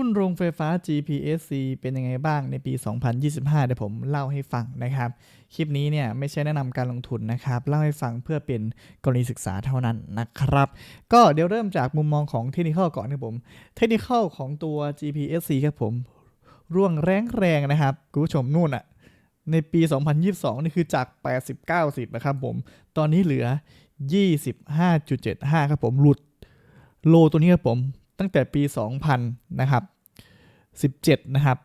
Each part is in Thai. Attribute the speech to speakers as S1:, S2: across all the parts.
S1: หุ้นโรงไฟฟ้า GPSC เป็นยังไงบ้างในปี 2025 เดี๋ยวผมเล่าให้ฟังนะครับ คลิปนี้เนี่ยไม่ใช่แนะนำการลงทุนนะครับ เล่าให้ฟังเพื่อเป็นกรณีศึกษาเท่านั้นนะครับ ก็เดี๋ยวเริ่มจากมุมมองของเทคนิคก่อนครับผม เทคนิคของตัว GPSC ครับผม ร่วงแรงแรงๆนะครับคุณผู้ชมนู่นอะในปี 2022 นี่คือจาก 80 90 นะครับผม ตอนนี้เหลือ 25.75 ครับผม หลุดโลตัวนี้ครับผม ตั้งแต่ปี 2000 นะครับ 17 นะครับ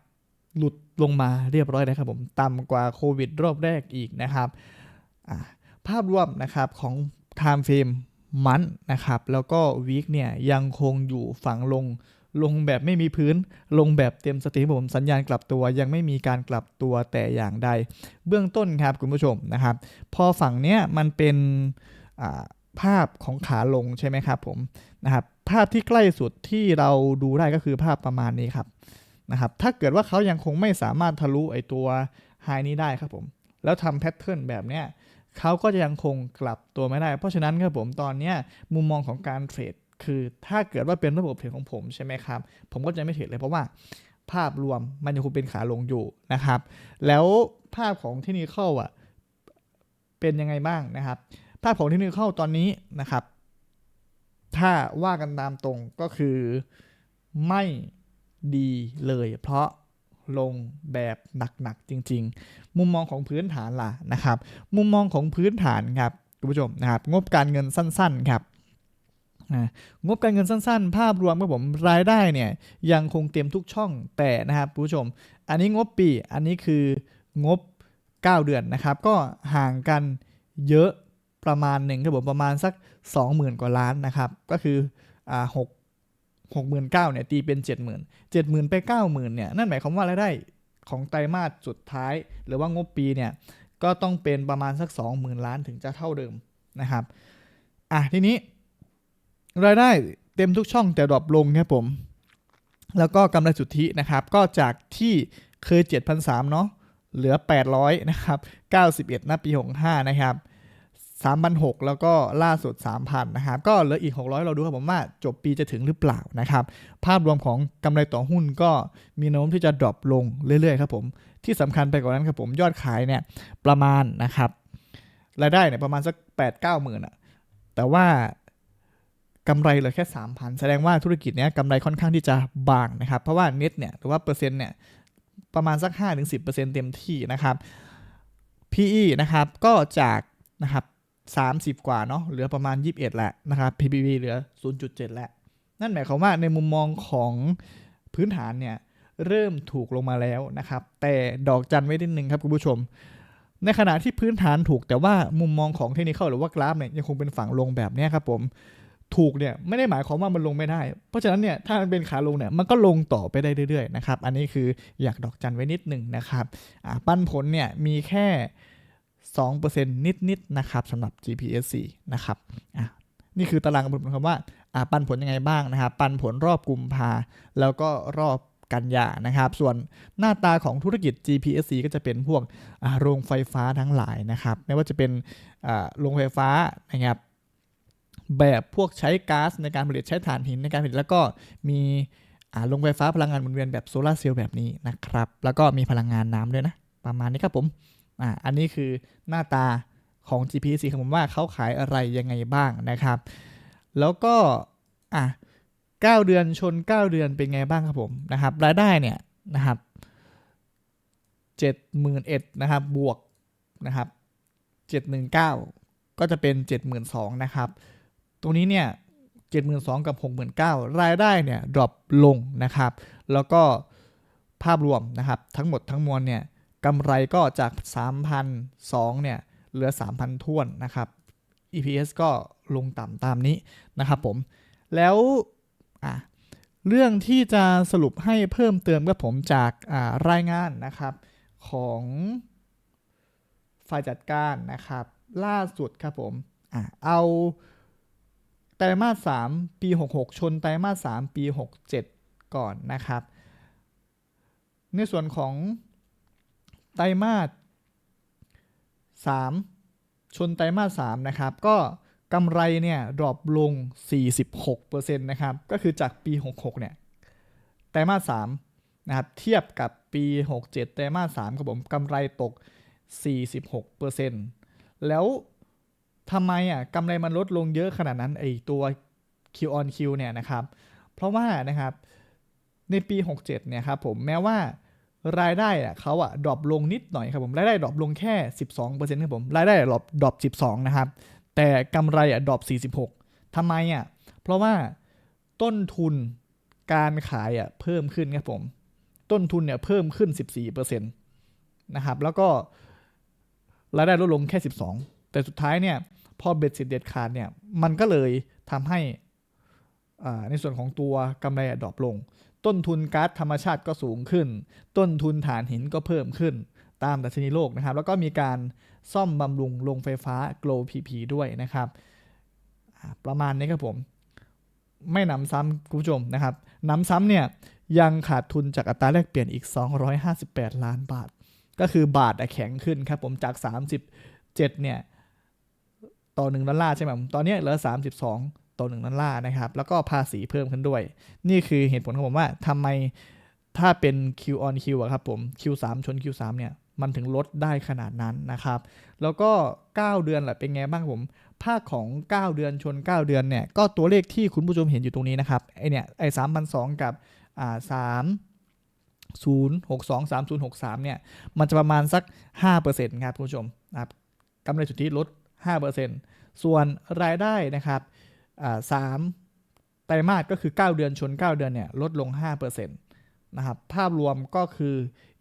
S1: หลุดลงมาเรียบร้อยนะครับผม ต่ำกว่าโควิดรอบแรกอีกนะครับ ภาพรวมนะครับของ time frame มันนะครับ แล้วก็วีคเนี่ยยังคงอยู่ฝังลงลงแบบไม่มีพื้นลงแบบเต็มสติครับผมสัญญาณกลับตัวยังไม่มีการกลับตัวแต่อย่างใด เบื้องต้นครับคุณผู้ชมนะครับ พอฝั่งเนี้ยมันเป็นอ่า ภาพของขาลงใช่ไหมครับผมนะครับภาพที่ใกล้สุดที่เราดูได้ก็คือภาพประมาณนี้ครับนะครับถ้าเกิดว่าเขายังคงไม่สามารถทะลุไอตัวไฮนี้ได้ครับผมแล้วทำแพทเทิร์นแบบเนี้ยเขาก็จะยังคงกลับตัวไม่ได้ เพราะฉะนั้นครับผมตอนเนี้ยมุมมองของการเทรดคือถ้าเกิดว่าเป็นระบบเทรดของผมใช่ไหมครับ ผมก็จะไม่เทรดเลยเพราะว่าภาพรวมมันยังคงเป็นขาลงอยู่นะครับ แล้วภาพของเทคนิคเข้าอะเป็นยังไงบ้างนะครับ ภาพของเทคนิคเข้าตอนนี้นะครับ ถ้าว่ากันตามตรงก็คือไม่ดีเลย เพราะลงแบบหนักๆจริง ๆ มุมมองของพื้นฐานล่ะนะครับ มุมมองของพื้นฐานครับคุณผู้ชมนะครับ งบการเงินสั้น ๆครับงบการเงินสั้นๆ ภาพรวมครับผมรายได้เนี่ยยังคงเต็มทุกช่องแต่นะครับคุณผู้ชม อันนี้งบปี อันนี้คืองบ 9 เดือนนะครับ ก็ห่างกันเยอะ ประมาณหนึ่งครับผมประมาณสัก 20,000 กว่าล้านนะครับ ก็คืออ่าหกหกหมื่นเก้าเนี่ยตีเป็นเจ็ดหมื่นเจ็ดหมื่นไปเก้าหมื่นเนี่ยนั่นหมายความว่ารายได้ของไตรมาสสุดท้าย หรือว่างบปีเนี่ยก็ต้องเป็นประมาณสัก 20,000 ล้านถึงจะเท่าเดิมนะครับอะทีนี้ รายได้เต็มทุกช่องแต่ดรอปลงครับผม แล้วก็กำไรสุทธินะครับ ก็จากที่เคย 7,300เนาะเหลือ 800 นะครับ 91ณปี 65 นะครับ 3,600แล้วก็ล่าสุด 3,000 นะครับ ก็เหลืออีก 600 เราดูครับผมว่าจบปีจะถึงหรือเปล่านะครับ ภาพรวมของกำไรต่อหุ้นก็มีแนวโน้มที่จะดรอปลงเรื่อยๆครับผม ที่สำคัญไปกว่านั้นครับผมยอดขายเนี่ยประมาณนะครับ รายได้เนี่ยประมาณสัก 8-9หมื่นอะแต่ว่ากำไรเหลือแค่ 3,000 แสดงว่าธุรกิจเนี้ยกำไรค่อนข้างที่จะบางนะครับ เพราะว่าเน็ตเนี่ยหรือว่าเปอร์เซ็นต์เนี่ยประมาณสัก 5-10%เต็มที่นะครับ PE นะครับก็จากนะครับ 30 กว่าเนาะเหลือประมาณ 21แหละนะครับ PBV เหลือ 0.7แหล้วนั่นหมายความว่าในมุมมองของพื้นฐานเนี่ยเริ่มถูกลงมาแล้วนะครับ แต่ดอกจันไว้นิดนึงครับคุณผู้ชม ในขณะที่พื้นฐานถูกแต่ว่ามุมมองของเทคนิคหรือว่ากราฟเนี่ยยังคงเป็นฝั่งลงแบบนี้ครับผมถูกเนี่ยไม่ได้หมายความว่ามันลงไม่ได้ เพราะฉะนั้นเนี่ยถ้ามันเป็นขาลงเนี่ยมันก็ลงต่อไปได้เรื่อยๆนะครับอันนี้คืออยากดอกจันไว้นิดหนึ่งนะครับปันผลเนี่ยมีแค่ 2%นิดๆนะครับสำหรับ GPSC นะครับอะนี่คือตารางผลคำว่าอ่าปันผลยังไงบ้างนะครับ ปันผลรอบกุมภาแล้วก็รอบกันยานะครับ ส่วนหน้าตาของธุรกิจ GPSC ก็จะเป็นพวกอ่าโรงไฟฟ้าทั้งหลายนะครับ ไม่ว่าจะเป็นอ่าโรงไฟฟ้านะครับ แบบพวกใช้ก๊าซในการผลิตใช้ถ่านหินในการผลิตแล้วก็มีอ่าโรงไฟฟ้าพลังงานหมุนเวียนแบบโซลาเซลล์แบบนี้นะครับ แล้วก็มีพลังงานน้ำด้วยนะ ประมาณนี้ครับผม อ่าอันนี้คือหน้าตาของ GPC ครับผมว่าเขาขายอะไรยังไงบ้างนะครับ แล้วก็อะ9เดือนชน 9 เดือนเป็นไงบ้างครับผมนะครับรายได้เนี่ยนะครับ71,000นะครับบวกนะครับ71,900ก็จะเป็น 72,000นะครับ ตรงนี้เนี่ย72,000กับ 69,000 รายได้เนี่ยดรอปลงนะครับ แล้วก็ภาพรวมนะครับ ทั้งหมดทั้งมวลเนี่ย กำไรก็จาก 3,002เนี่ยเหลือ 3,000ท้วนนะครับ EPS ก็ลงต่ำตามนี้นะครับผม แล้วเรื่องที่จะสรุปให้เพิ่มเติมกับผมจากรายงานนะครับของฝ่ายจัดการนะครับ ล่าสุดครับผมอเอาไตรมาส 3 ปี 66 ชนไตรมาส 3 ปี 67 ก่อนนะครับ ในส่วนของ ไตรมาส3ชนไตรมาส3นะครับ ก็กำไรเนี่ยดรอปลง 46%นะครับ ก็คือจากปี 66 เนี่ย ไตรมาส3นะครับ เทียบกับปี 67 ไตรมาส3ครับผมกำไรตก 46%แล้วทำไมอะกำไรมันลดลงเยอะขนาดนั้นไอตัว Q on Q เนี่ยนะครับ เพราะว่านะครับในปี 67 เนี่ยครับผมแม้ว่า รายได้อะเขาอะดรอปลงนิดหน่อยครับผมรายได้ดรอปลงแค่ 12%ครับผมรายได้ดรอปดรอป12 นะครับ แต่กำไรอะดรอป46ทำไมอะเพราะว่าต้นทุนการขายอะเพิ่มขึ้นครับผม ต้นทุนเนี่ยเพิ่มขึ้น 14%นะครับ แล้วก็รายได้ลดลงแค่ 12 แต่สุดท้ายเนี่ยพอเบ็ดเสร็จเด็ดขาดเนี่ยมันก็เลยทำให้ ในส่วนของตัวกำไรดรอปลง ต้นทุนก๊าซธรรมชาติก็สูงขึ้น ต้นทุนถ่านหินก็เพิ่มขึ้น ตามดัชนีโลกนะครับ แล้วก็มีการซ่อมบำรุงโรงไฟฟ้า Glow PP ด้วยนะครับ ประมาณนี้ครับผม ไม่นำซ้ำคุณผู้ชมนะครับนำซ้ำเนี่ยยังขาดทุนจากอัตราแลกเปลี่ยนอีก 258 ล้านบาท ก็คือบาทแข็งขึ้นครับผมจาก 37เนี่ยต่อ 1 ดอลลาร์ใช่ไหมผมตอนนี้เหลือ 32 ต่อ1ดอลลาร์นะครับ แล้วก็ภาษีเพิ่มขึ้นด้วย นี่คือเหตุผลของผมว่าทำไมถ้าเป็น Q on Q อะครับผม Q3 ชน Q3 เนี่ย มันถึงลดได้ขนาดนั้นนะครับ แล้วก็ 9 เดือนแหละเป็นไงบ้างผม ภาคของ 9 เดือนชน 9 เดือนเนี่ย ก็ตัวเลขที่คุณผู้ชมเห็นอยู่ตรงนี้นะครับ ไอเนี่ย ไอสามพันสองกับอ่าสามศูนย์หกสองสามศูนย์หกสามเนี่ย มันจะประมาณสัก5%ครับคุณผู้ชมนะครับกำไรสุทธิลด5%ส่วนรายได้นะครับ สามไตรมาสก็คือ 9 เดือนชน 9 เดือนเนี่ยลดลง 5%นะครับภาพรวมก็คือ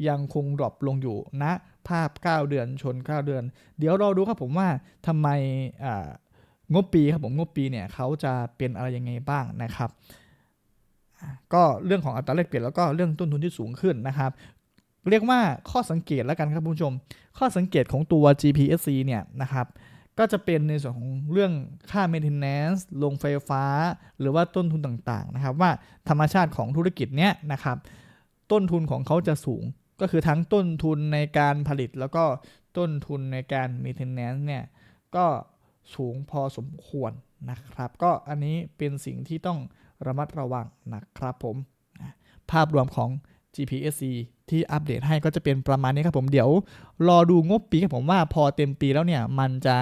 S1: ยังคงดรอปลงอยู่นะภาพ 9 เดือนชน 9 เดือน เดี๋ยวเราดูครับผมว่าทำไมงบปีครับผมงบปีเนี่ยเขาจะเป็นอะไรยังไงบ้างนะครับ ก็เรื่องของอัตราแลกเปลี่ยนแล้วก็เรื่องต้นทุนที่สูงขึ้นนะครับ เรียกว่าข้อสังเกตแล้วกันครับคุณผู้ชม ข้อสังเกตของตัว GPSC เนี่ยนะครับ ก็จะเป็นในส่วนของเรื่องค่า maintenance ลงไฟฟ้า หรือว่าต้นทุนต่างๆนะครับ ว่าธรรมชาติของธุรกิจเนี้ยนะครับ ต้นทุนของเขาจะสูงก็คือทั้งต้นทุนในการผลิตแล้วก็ต้นทุนในการ maintenance เนี่ยก็สูงพอสมควรนะครับ ก็อันนี้เป็นสิ่งที่ต้องระมัดระวังนะครับผมภาพรวมของ GPSC ที่อัปเดตให้ก็จะเป็นประมาณนี้ครับผมเดี๋ยวรอดูงบปีครับผมว่าพอเต็มปีแล้วเนี่ยมันจะ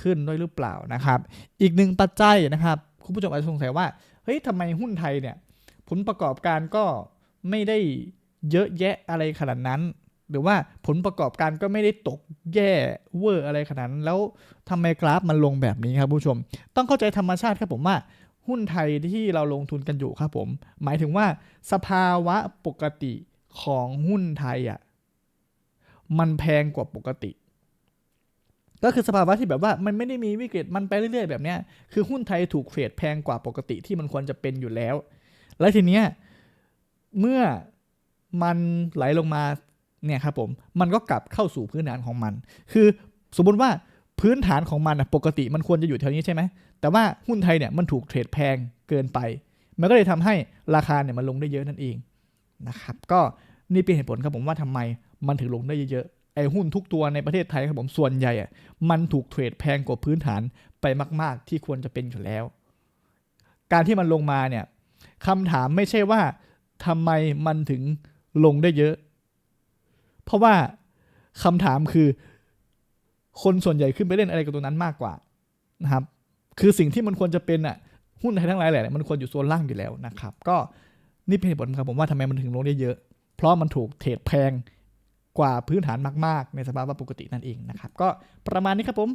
S1: ขึ้นด้วยหรือเปล่านะครับ อีกหนึ่งปัจจัยนะครับ คุณผู้ชมอาจจะสงสัยว่าเฮ้ยทำไมหุ้นไทยเนี่ยผลประกอบการก็ไม่ได้เยอะแยะอะไรขนาดนั้น หรือว่าผลประกอบการก็ไม่ได้ตกแย่เวอร์อะไรขนาดนั้น แล้วทำไมกราฟมันลงแบบนี้ครับผู้ชม ต้องเข้าใจธรรมชาติครับผมว่า หุ้นไทยที่เราลงทุนกันอยู่ครับผม หมายถึงว่าสภาวะปกติของหุ้นไทยอะมันแพงกว่าปกติ ก็คือสภาวะที่แบบว่ามันไม่ได้มีวิกฤตมันไปเรื่อยๆแบบเนี้ยคือหุ้นไทยถูกเทรดแพงกว่าปกติที่มันควรจะเป็นอยู่แล้ว และทีเนี้ยเมื่อมันไหลลงมาเนี่ยครับผม มันก็กลับเข้าสู่พื้นฐานของมัน คือสมมติว่า พื้นฐานของมันอะปกติมันควรจะอยู่แถวนี้ใช่ไหม แต่ว่าหุ้นไทยเนี่ยมันถูกเทรดแพงเกินไป มันก็เลยทำให้ราคาเนี่ยมันลงได้เยอะนั่นเองนะครับ ก็นี่เป็นเหตุผลครับผมว่าทำไมมันถึงลงได้เยอะๆ ไอ้หุ้นทุกตัวในประเทศไทยครับผมส่วนใหญ่อะมันถูกเทรดแพงกว่าพื้นฐานไปมาก ๆ ที่ควรจะเป็นอยู่แล้ว การที่มันลงมาเนี่ยคำถามไม่ใช่ว่าทำไมมันถึงลงได้เยอะ เพราะว่าคำถามคือ คนส่วนใหญ่ขึ้นไปเล่นอะไรกับตัวนั้นมากกว่านะครับ คือสิ่งที่มันควรจะเป็นอะหุ้นไทยทั้งหลายแหละมันควรอยู่โซนล่างอยู่แล้วนะครับ ก็นี่เป็นเหตุผลครับผมว่าทำไมมันถึงลงได้เยอะ เพราะมันถูกเทรดแพงกว่าพื้นฐานมาก ๆ ในสภาวะปกตินั่นเองนะครับ ก็ประมาณนี้ครับผม